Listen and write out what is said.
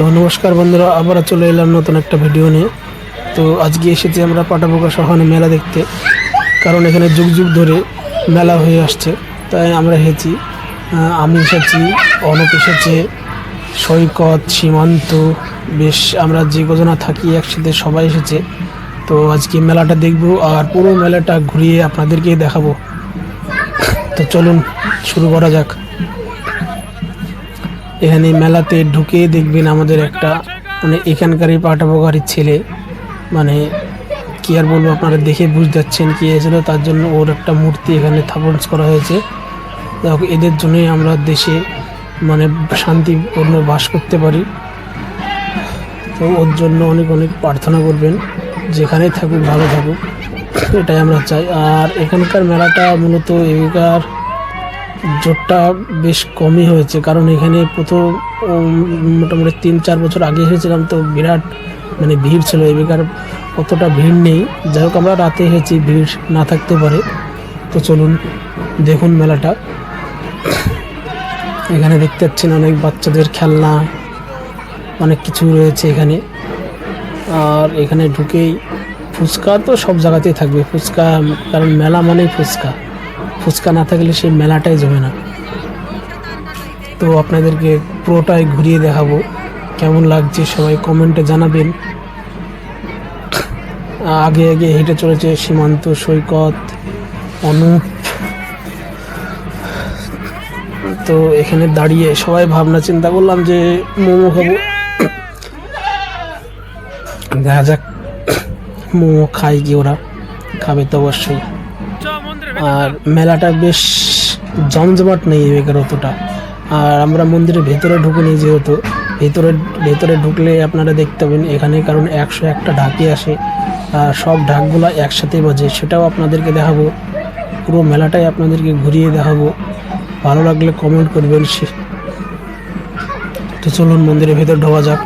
তো নমস্কার বন্ধুরা, আবারও চলে এলাম নতুন একটা ভিডিও নিয়ে। তো আজকে এসেছি আমরা পাটাপোকা শহরে মেলা দেখতে, কারণ এখানে যুগ যুগ ধরে মেলা হয়ে আসছে। তাই আমরা এসেছি আমি এসেছি, অনুপ এসেছে, সৈকত, সীমান্ত, বেশ আমরা যে কজনা থাকি একসাথে সবাই এসেছে। তো আজকে মেলাটা দেখব আর পুরো মেলাটা ঘুরিয়ে আপনাদেরকেই দেখাবো। তো চলুন, শুরু করা যাক। এখানে মেলাতে ঢুকে দেখবেন আমাদের একটা মানে এখানকারই পাটাপোকারির ছেলে। মানে কি আর বলব, আপনারা দেখে বুঝতে যাচ্ছেন কি হয়েছিল, তার জন্য ওর একটা মূর্তি এখানে স্থাপন করা হয়েছে। দেখো, এদের জন্যই আমরা দেশে মানে শান্তিপূর্ণ বাস করতে পারি। তো ওর জন্য অনেক অনেক প্রার্থনা করবেন, যেখানেই থাকুক, ভালো থাকুক। এটাই আমরা চাই। আর এখানকার মেলাটা মূলত এখানকার জোরটা বেশ কমই হয়েছে, কারণ এখানে প্রথম মোটামুটি তিন, চার বছর আগে এসেছিলাম তো বিরাট মানে ভিড় ছিল এবার অতটা ভিড় নেই। যাই হোক, আমরা রাতে এসেছি, ভিড় না থাকতে পারে। তো চলুন দেখুন মেলাটা। এখানে দেখতে পাচ্ছেন অনেক বাচ্চাদের খেলনা, অনেক কিছু রয়েছে এখানে। আর এখানে ঢুকেই ফুচকা তো সব জায়গাতেই থাকবে, ফুচকা, কারণ মেলা মানেই ফুচকা। ফুচকা না থাকলে সেই মেলাটাই জমে না। তো আপনাদেরকে পুরোটাই ঘুরিয়ে দেখাবো, কেমন লাগছে সবাই কমেন্টে জানাবেন। আগে আগে হেঁটে চলেছে সীমান্ত সৈকত, অনুপ। তো এখানে দাঁড়িয়ে সবাই ভাবনা চিন্তা করলাম যে মোমো খাব। দেখা যাক, মোমো খায় কি ওরা, খাবে তো অবশ্যই। আর মেলাটা বেশ জমজমাট নেই এবার অতটা। আর আমরা মন্দিরের ভেতরে ঢুকিনি যেহেতু। ভেতরে ভেতরে ঢুকলে আপনারা দেখতে পাবেন এখানে কারণ একশো একটা ঢাকি আসে আর সব ঢাকগুলো একসাথে বাজে সেটাও আপনাদেরকে দেখাবো। পুরো মেলাটাই আপনাদেরকে ঘুরিয়ে দেখাবো। ভালো লাগলে কমেন্ট করবেন সে। তো চলুন মন্দিরের ভেতর ঢোকা যাক।